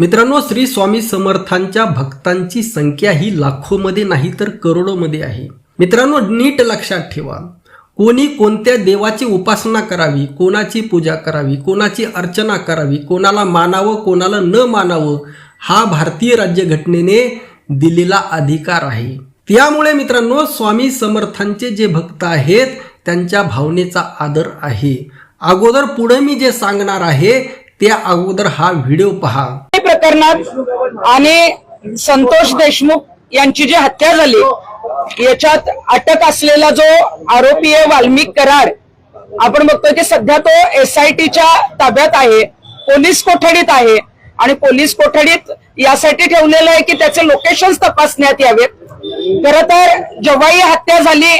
मित्रांनो श्री स्वामी समर्थांच्या भक्तांची संख्या ही लाखोमध्ये नाही तर करोडोमध्ये आहे. मित्रांनो नीट लक्षात ठेवा. कोणी कोणत्या देवाची उपासना करावी कोणाची पूजा करावी कोणाची अर्चना करावी कोणाला मानावं कोणाला न मानावं हा भारतीय राज्यघटनेने दिलेला अधिकार आहे. त्यामुळे मित्रांनो स्वामी समर्थांचे जे भक्त आहेत त्यांच्या भावनेचा आदर आहे. अगोदर पुढे मी जे सांगणार आहे त्या अगोदर हा व्हिडिओ पहा. प्रकरणात आणि संतोष देशमुख यांची जी हत्या झाली याच्यात अटक असलेला जो आरोपी आहे वाल्मिक कराड आपण बघतोय की सध्या तो एसआयटीच्या ताब्यात आहे पोलीस कोठडीत आहे आणि पोलीस कोठडीत यासाठी ठेवलेलं आहे की त्याचे लोकेशन तपासण्यात यावेत. खर तर जेव्हा ही हत्या झाली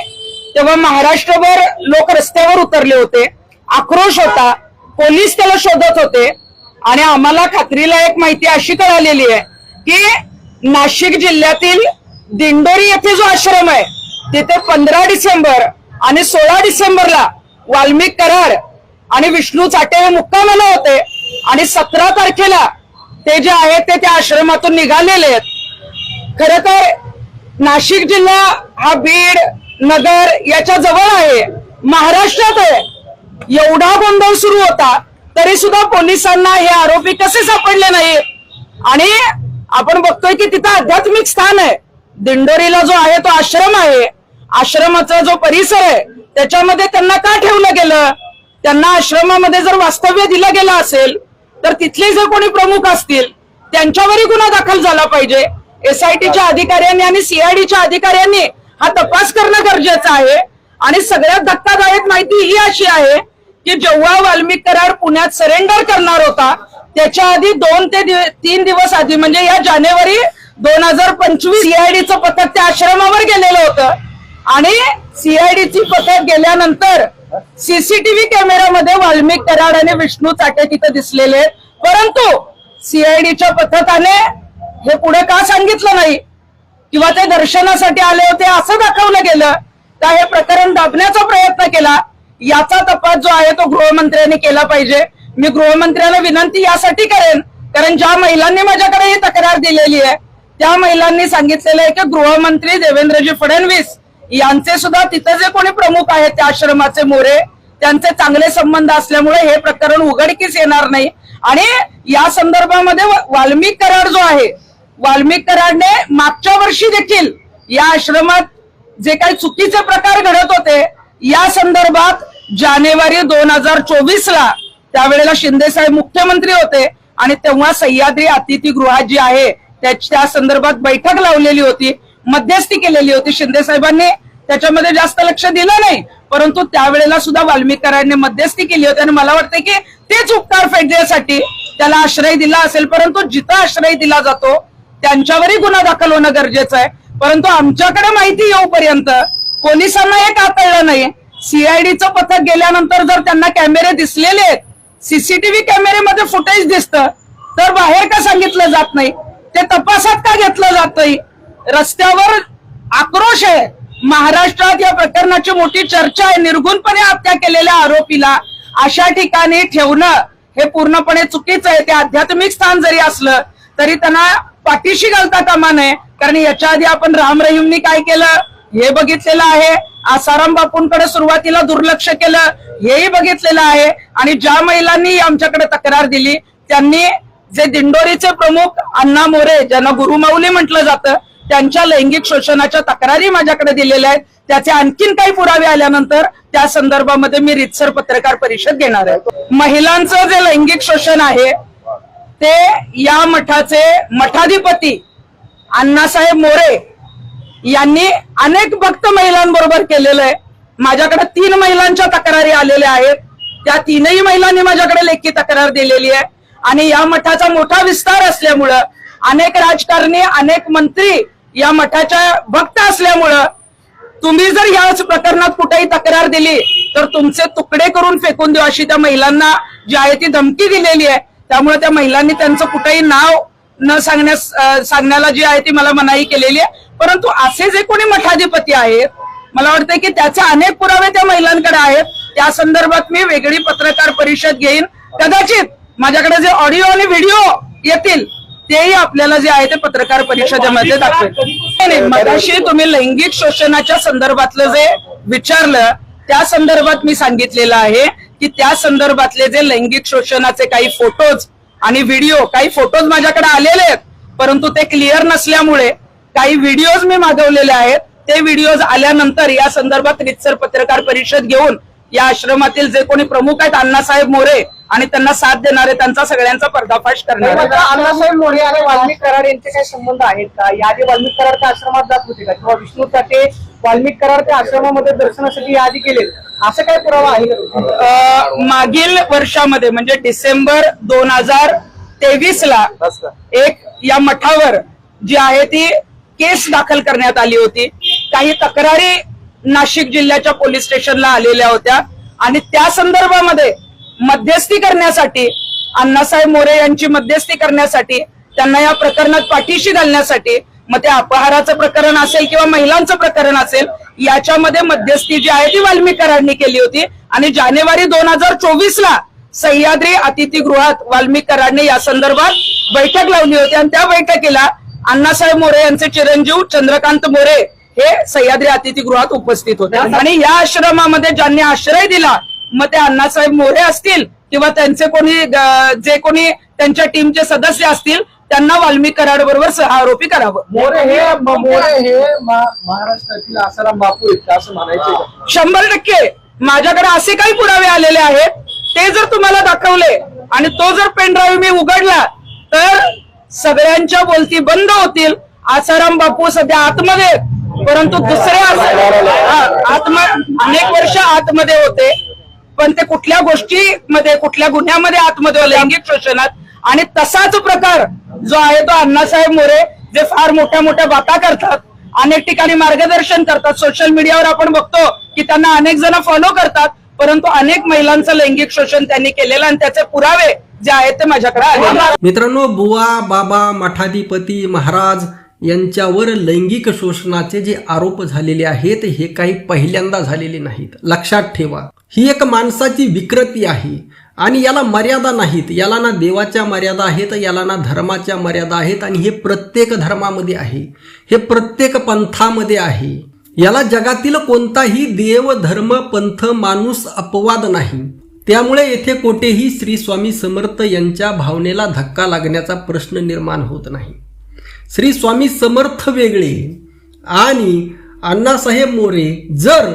तेव्हा महाराष्ट्रभर लोक रस्त्यावर उतरले होते आक्रोश होता पोलीस त्याला शोधत होते आणि आम्हाला खात्रीला एक माहिती अशी कळालेली आहे की नाशिक जिल्ह्यातील दिंडोरी येथे जो आश्रम आहे तिथे पंधरा डिसेंबर आणि सोळा डिसेंबरला वाल्मिक कराड आणि विष्णू चाटे हे मुक्कामाला होते. आणि सतरा तारखेला ते जे आहेत ते त्या आश्रमातून निघालेले आहेत. खर तर नाशिक जिल्हा हा बीड नगर याच्या जवळ आहे. महाराष्ट्रात आहे. एवढा गोंधळ सुरू होता तरी सुद्धा पोलिसांना हे आरोपी कसे सापडले नाही आणि आपण बघतोय की तिथं आध्यात्मिक स्थान आहे. दिंडोरीला जो आहे तो आश्रम आहे. आश्रमाचा जो परिसर आहे त्याच्यामध्ये त्यांना का ठेवलं गेलं? त्यांना आश्रमामध्ये जर वास्तव्य दिलं गेलं असेल तर तिथले जर कोणी प्रमुख असतील त्यांच्यावरही गुन्हा दाखल झाला पाहिजे. एसआयटीच्या अधिकाऱ्यांनी आणि सीआयडीच्या अधिकाऱ्यांनी हा तपास करणं गरजेचं आहे. आणि सगळ्यात धक्कादायक माहिती ही अशी आहे की जेव्हा वाल्मिक करार पुण्यात सरेंडर करणार होता त्याच्या आधी दोन ते दिव- तीन दिवस आधी म्हणजे या जानेवारी दोन हजार पंचवीस सीआयडीचं पथक त्या आश्रमावर गेलेलं होतं. आणि सीआयडीची पथक गेल्यानंतर सीसीटीव्ही कॅमेऱ्यामध्ये वाल्मिक कराड आणि विष्णू चाटे तिथे दिसलेले परंतु सीआयडीच्या पथकाने हे पुढे का सांगितलं नाही? किंवा ते दर्शनासाठी आले होते असं दाखवलं गेलं. का हे प्रकरण दाबण्याचा प्रयत्न केला? याचा तपास जो आहे तो गृहमंत्र्यांनी केला पाहिजे. मी गृहमंत्र्यांना विनंती यासाठी करेन कारण ज्या महिलांनी माझ्याकडे ही तक्रार दिलेली आहे त्या महिलांनी सांगितलेलं आहे की गृहमंत्री देवेंद्रजी फडणवीस यांचे सुद्धा तिथे जे कोणी प्रमुख आहेत त्या आश्रमाचे मोरे त्यांचे चांगले संबंध असल्यामुळे हे प्रकरण उघडकीस येणार नाही. आणि या संदर्भामध्ये वाल्मिक करार जो आहे वाल्मिक कराडने मागच्या वर्षी देखील या आश्रमात जे काही चुकीचे प्रकार घडत होते या संदर्भात जानेवारी दोन हजार चोवीस ला त्यावेळेला शिंदे साहेब मुख्यमंत्री होते आणि तेव्हा सह्याद्री अतिथीगृहात जी आहे त्या संदर्भात बैठक लावलेली होती मध्यस्थी केलेली होती शिंदे साहेबांनी. त्याच्यामध्ये जास्त लक्ष दिलं नाही परंतु त्यावेळेला सुद्धा वाल्मीकरांनी मध्यस्थी केली होती आणि मला वाटतं की तेच उपकार फेडण्यासाठी त्याला आश्रय दिला असेल परंतु जिथं आश्रय दिला जातो त्यांच्यावरही गुन्हा दाखल होणं गरजेचं आहे. परंतु आमच्याकडे माहिती येऊपर्यंत पोलिसांना हे कातळलं नाही. सीआयडीचं पथक गेल्यानंतर जर त्यांना कॅमेरे दिसलेले आहेत सीसीटीव्ही कॅमेरेमध्ये फुटेज दिसतं तर बाहेर का सांगितलं जात नाही? ते तपासात का घेतलं जात नाही? रस्त्यावर आक्रोश आहे. महाराष्ट्रात या प्रकरणाची मोठी चर्चा आहे. निर्गुणपणे हत्या केलेल्या आरोपीला अशा ठिकाणी ठेवणं हे पूर्णपणे चुकीचं आहे. ते आध्यात्मिक स्थान जरी असलं तरी त्यांना पाठीशी घालता कामा नये. कारण याच्या आधी आपण राम रहीमनी काय केलं? हे बघितलेलं आहे. आसाराम बापूंकडे सुरुवातीला दुर्लक्ष केलं हेही बघितलेलं आहे. आणि ज्या महिलांनी आमच्याकडे तक्रार दिली त्यांनी जे दिंडोरीचे प्रमुख अण्णा मोरे ज्यांना गुरुमाऊली म्हटलं जातं त्यांच्या लैंगिक शोषणाच्या तक्रारी माझ्याकडे दिलेल्या आहेत. त्याचे आणखीन काही पुरावे आल्यानंतर त्या संदर्भामध्ये मी रितसर पत्रकार परिषद घेणार आहे. महिलांचं जे लैंगिक शोषण आहे ते या मठाचे मठाधिपती अण्णासाहेब मोरे यांनी अनेक भक्त महिलांबरोबर केलेलं आहे. माझ्याकडे तीन महिलांच्या तक्रारी आलेल्या आहेत. त्या तीनही महिलांनी माझ्याकडे लेखी तक्रार दिलेली आहे. आणि या मठाचा मोठा विस्तार असल्यामुळं अनेक राजकारणी अनेक मंत्री या मठाच्या भक्त असल्यामुळं तुम्ही जर याच प्रकरणात कुठेही तक्रार दिली तर तुमचे तुकडे करून फेकून देऊ अशी त्या महिलांना जी आहे ती धमकी दिलेली आहे. त्यामुळे त्या महिलांनी त्यांचं कुठेही नाव न सांगण्यास सांगण्याला जी आहे ती मला मनाई केलेली आहे. परंतु असे जे कोणी मठाधिपती आहेत मला वाटतं की त्याचे अनेक पुरावे त्या महिलांकडे आहेत. त्या संदर्भात मी वेगळी पत्रकार परिषद घेईन. कदाचित माझ्याकडे जे ऑडिओ आणि व्हिडिओ येतील तेही आपल्याला जे आहे ते पत्रकार परिषदेमध्ये दाखवेल. मगाशी तुम्ही लैंगिक शोषणाच्या संदर्भातलं जे विचारलं त्या संदर्भात मी सांगितलेलं आहे की त्या संदर्भातले जे लैंगिक शोषणाचे काही फोटोज आणि व्हिडिओ काही फोटोज माझ्याकडे आलेले आहेत परंतु ते क्लिअर नसल्यामुळे काही व्हिडिओज मी मागवलेले आहेत. ते व्हिडिओज आल्यानंतर या संदर्भात रितसर पत्रकार परिषद घेऊन या आश्रमातील जे कोणी प्रमुख आहेत अण्णासाहेब मोरे आणि त्यांना साथ देणारे त्यांचा सगळ्यांचा पर्दाफाश करणार. आता अण्णासाहेब मोरे आणि वाल्मिक कराड यांचे काही संबंध आहेत का? याआधी वाल्मिक कराड त्या आश्रमात जात होते का? किंवा विष्णू ताटे वाल्मिक कराड त्या आश्रमामध्ये दर्शनासाठी याआधी गेले असं काय पुरावा आहे? मागील वर्षामध्ये म्हणजे डिसेंबर दोन हजार तेवीस ला एक या मठावर जी आहे ती केस दाखल करण्यात आली होती. काही तक्रारी नाशिक जिल्ह्याच्या पोलीस स्टेशनला आलेल्या होत्या. आणि त्या संदर्भामध्ये मध्यस्थी करण्यासाठी अण्णासाहेब मोरे यांची मध्यस्थी करण्यासाठी त्यांना या प्रकरणात पाठीशी घालण्यासाठी मग ते अपहाराचं प्रकरण असेल किंवा महिलांचं प्रकरण असेल याच्यामध्ये मध्यस्थी जी आहे ती वाल्मीकरांनी केली होती. आणि जानेवारी दोन हजार चोवीस ला सह्याद्री अतिथीगृहात वाल्मिक या संदर्भात बैठक लावली होती. आणि त्या बैठकीला अण्णासाहेब मोरे यांचे चिरंजीव चंद्रकांत मोरे हे सह्याद्री अतिथीगृहात उपस्थित होते. आणि या आश्रमामध्ये ज्यांनी आश्रय दिला मग ते अण्णासाहेब मोरे असतील किंवा त्यांचे कोणी जे कोणी त्यांच्या टीमचे सदस्य असतील त्यांना वाल्मिक कराड बरोबर सहआरोपी करावं. मोरे हे मोरे हे महाराष्ट्रातील आसाराम बापू आहेत असं म्हणायचे शंभर टक्के. माझ्याकडे असे काही पुरावे आलेले आहेत ते जर तुम्हाला दाखवले आणि तो जर पेन ड्राईव्ह मी उघडला तर सगळ्यांच्या बोलती बंद होतील. आसाराम बापू सध्या आतमध्ये. परंतु दुसरे आत्म अनेक वर्ष आतमध्ये होते पण ते कुठल्या गोष्टीमध्ये कुठल्या गुन्ह्यामध्ये आतमध्ये लैंगिक शोषणात. आणि तसाच प्रकार जो आहे तो अण्णासाहेब मोरे जे फार मोठ्या मोठ्या बाता करतात अनेक ठिकाणी मार्गदर्शन करतात. सोशल मीडियावर आपण बघतो की त्यांना अनेक जण फॉलो करतात परंतु अनेक महिलांचं लैंगिक शोषण त्यांनी केलेलं आणि त्याचे पुरावे जे आहेत ते माझ्याकडे आले मित्रांनो बुवा बाबा मठाधिपती महाराज यांच्यावर लैंगिक शोषणाचे जे आरोप झालेले आहेत हे काही पहिल्यांदा झालेले नाहीत. लक्षात ठेवा ही एक माणसाची विकृती आहे आणि याला मर्यादा नाहीत. याला ना देवाच्या मर्यादा आहेत याला ना धर्माच्या मर्यादा आहेत आणि हे प्रत्येक धर्मामध्ये आहे. हे प्रत्येक पंथामध्ये आहे. याला जगातील कोणताही देव धर्म पंथ माणूस अपवाद नाही. त्यामुळे येथे कोठेही श्री स्वामी समर्थ यांच्या भावनेला धक्का लागण्याचा प्रश्न निर्माण होत नाही. श्री स्वामी समर्थ वेगळे आणि अण्णासाहेब मोरे जर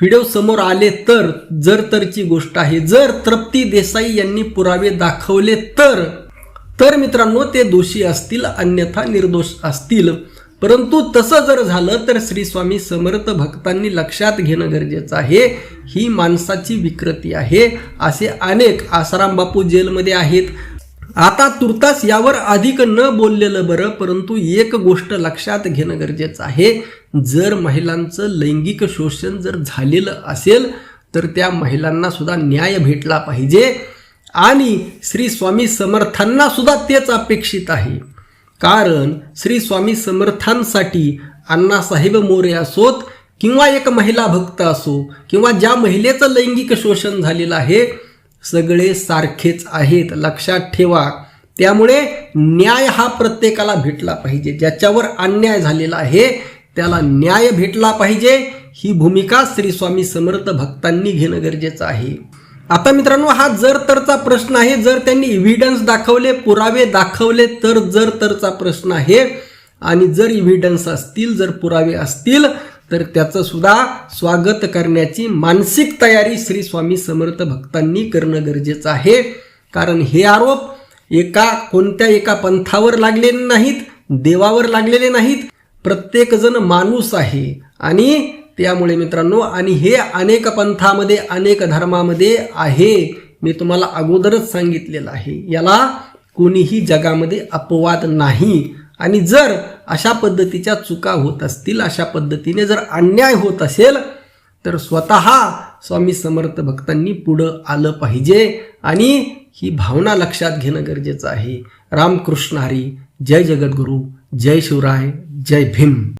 व्हिडिओ समोर आले तर जर तरची गोष्ट आहे जर तृप्ती देसाई यांनी पुरावे दाखवले तर तर मित्रांनो ते दोषी असतील अन्यथा निर्दोष असतील. परंतु तसं जर झालं तर श्री स्वामी समर्थ भक्तांनी लक्षात घेणं गरजेचं आहे. ही माणसाची विकृती आहे. असे अनेक आसाराम बापू जेलमध्ये आहेत. आता तुर्तास यावर अधिक न बोललेलं बरं परंतु एक गोष्ट लक्षात घेणं गरजेचं आहे. जर महिलांचं लैंगिक शोषण जर झालेलं असेल तर त्या महिलांना सुद्धा न्याय भेटला पाहिजे. आणि श्री स्वामी समर्थांना सुद्धा तेच अपेक्षित आहे. कारण श्री स्वामी समर्थांसाठी अण्णासाहेब मोरे असोत किंवा एक महिला भक्त असो किंवा ज्या महिलेचं लैंगिक शोषण झालेलं आहे सगळे सारखेच आहेत लक्षात ठेवा. त्यामुळे न्याय हा प्रत्येकाला भेटला पाहिजे. ज्याच्यावर अन्याय झालेला आहे त्याला न्याय भेटला पाहिजे. ही भूमिका श्री स्वामी समर्थ भक्तांनी घेणं गरजेचं आहे. आता मित्रांनो हा जर तरचा प्रश्न आहे जर त्यांनी इव्हिडन्स दाखवले पुरावे दाखवले तर जर तरचा प्रश्न आहे. आणि जर इव्हिडन्स असतील जर पुरावे असतील तर त्याचं सुद्धा स्वागत करण्याची मानसिक तयारी श्री स्वामी समर्थ भक्तांनी करणं गरजेचं आहे. कारण हे आरोप एका कोणत्या एका पंथावर लागलेले नाहीत देवावर लागलेले नाहीत. प्रत्येकजण माणूस आहे. आणि त्यामुळे मित्रांनो आणि हे अनेक पंथामध्ये अनेक धर्मामध्ये आहे. मी तुम्हाला अगोदरच सांगितलेलं आहे. याला कोणीही जगामध्ये अपवाद नाही. आणि जर अशा पद्धतीच्या चुका होत असतील अशा पद्धतीने जर अन्याय होत असेल तर स्वतः स्वामी समर्थ भक्तांनी पुढं आलं पाहिजे. आणि ही भावना लक्षात घेणं गरजेचं आहे. रामकृष्ण हरी जय जगद्गुरू जय शिवराय जय भीम.